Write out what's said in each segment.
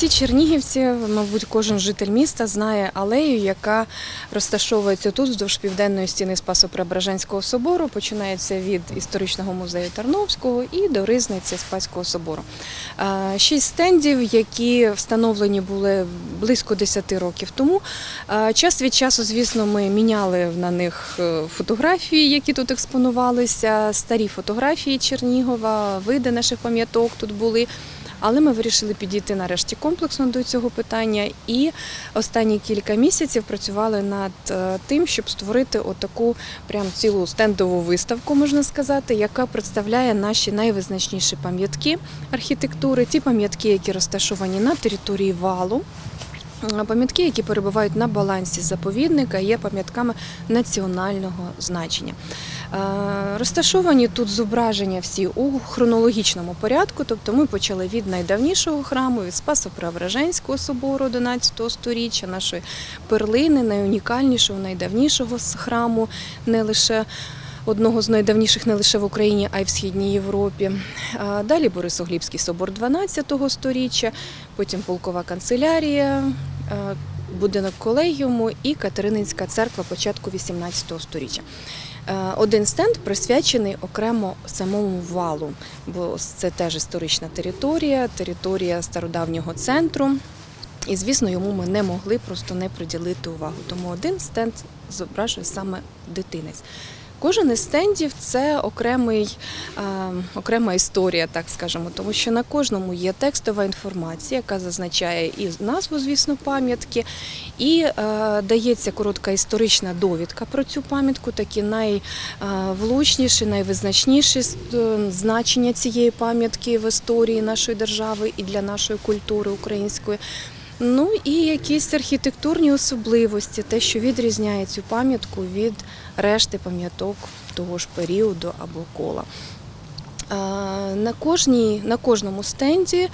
всі чернігівці, мабуть, кожен житель міста знає алею, яка розташовується тут вздовж південної стіни Спасо-Преображенського собору. Починається від історичного музею Тарновського і до ризниці Спаського собору. Шість стендів, які встановлені були близько 10 років тому. Час від часу, звісно, ми міняли на них е, фотографії, які тут експонувалися, старі фотографії Чернігова, види наших пам'яток тут були. Але ми вирішили підійти нарешті комплексно до цього питання і останні кілька місяців працювали над е, тим, щоб створити отаку прям цілу стендову виставку, можна сказати, яка представляє наші найвизначніші пам'ятки архітектури, ті пам'ятки, які розташовані на території валу. Пам'ятки, які перебувають на балансі заповідника, є пам'ятками національного значення. Е, Розташовані тут зображення всі у хронологічному порядку, тобто ми почали від найдавнішого храму, від Спасо-Преображенського собору 11 сторіччя, нашої перлини, найунікальнішого, найдавнішого храму, не лише одного з найдавніших не лише в Україні, а й в Східній Європі. Далі Борисоглібський собор 12 сторіччя, потім полкова канцелярія, е, будинок колегіуму і Катерининська церква початку 18 сторіччя. Е, Один стенд присвячений окремо самому валу, бо це теж історична територія, територія стародавнього центру. І, звісно, йому ми не могли просто не приділити увагу. Тому один стенд зображує саме дитинець. Кожен із стендів це окремий, окрема історія, так скажемо, тому що на кожному є текстова інформація, яка зазначає і назву, звісно, пам'ятки, і е, дається коротка історична довідка про цю пам'ятку, такі найвлучніші, найвизначніші е, значення цієї пам'ятки в історії нашої держави і для нашої культури української. Ну і якісь архітектурні особливості, те, що відрізняє цю пам'ятку від решти пам'яток того ж періоду або кола. На, кожній, на кожному стенді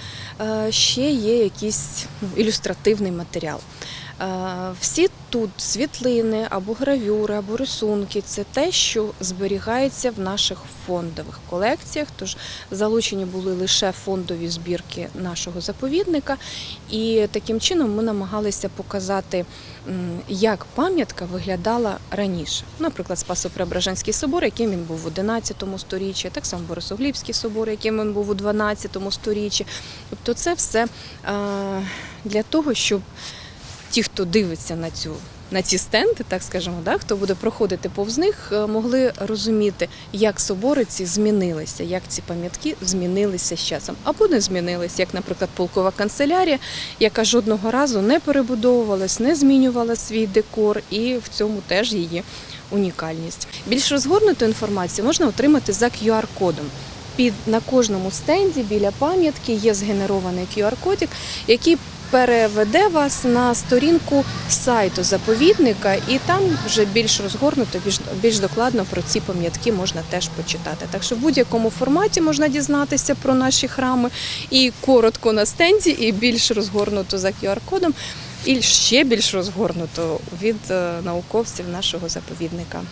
ще є якийсь ну, ілюстративний матеріал. Е, Всі тут світлини або гравюри, або рисунки це те, що зберігається в наших фондових колекціях. Тож залучені були лише фондові збірки нашого заповідника, і таким чином ми намагалися показати, як пам'ятка виглядала раніше. Наприклад, Спасо-Преображенський собор, яким він був в 11 сторіччі, так само Борисоглібський собор, яким він був у 12 сторіччі. Тобто, це все е, для того, щоб ті, хто дивиться на цю. На ці стенди, так скажемо, да, хто буде проходити повз них, е, могли розуміти, як собори ці змінилися, як ці пам'ятки змінилися з часом, або не змінилися, як, наприклад, полкова канцелярія, яка жодного разу не перебудовувалась, не змінювала свій декор, і в цьому теж її унікальність. Більш розгорнуту інформацію можна отримати за QR-кодом. Під на кожному стенді біля пам'ятки є згенерований QR-кодик, який переведе вас на сторінку сайту заповідника, і там вже більш розгорнуто, більш, більш докладно про ці пам'ятки можна теж почитати. Так що в будь-якому форматі можна дізнатися про наші храми і коротко на стенді, і більш розгорнуто за QR-кодом, і ще більш розгорнуто від е, науковців нашого заповідника.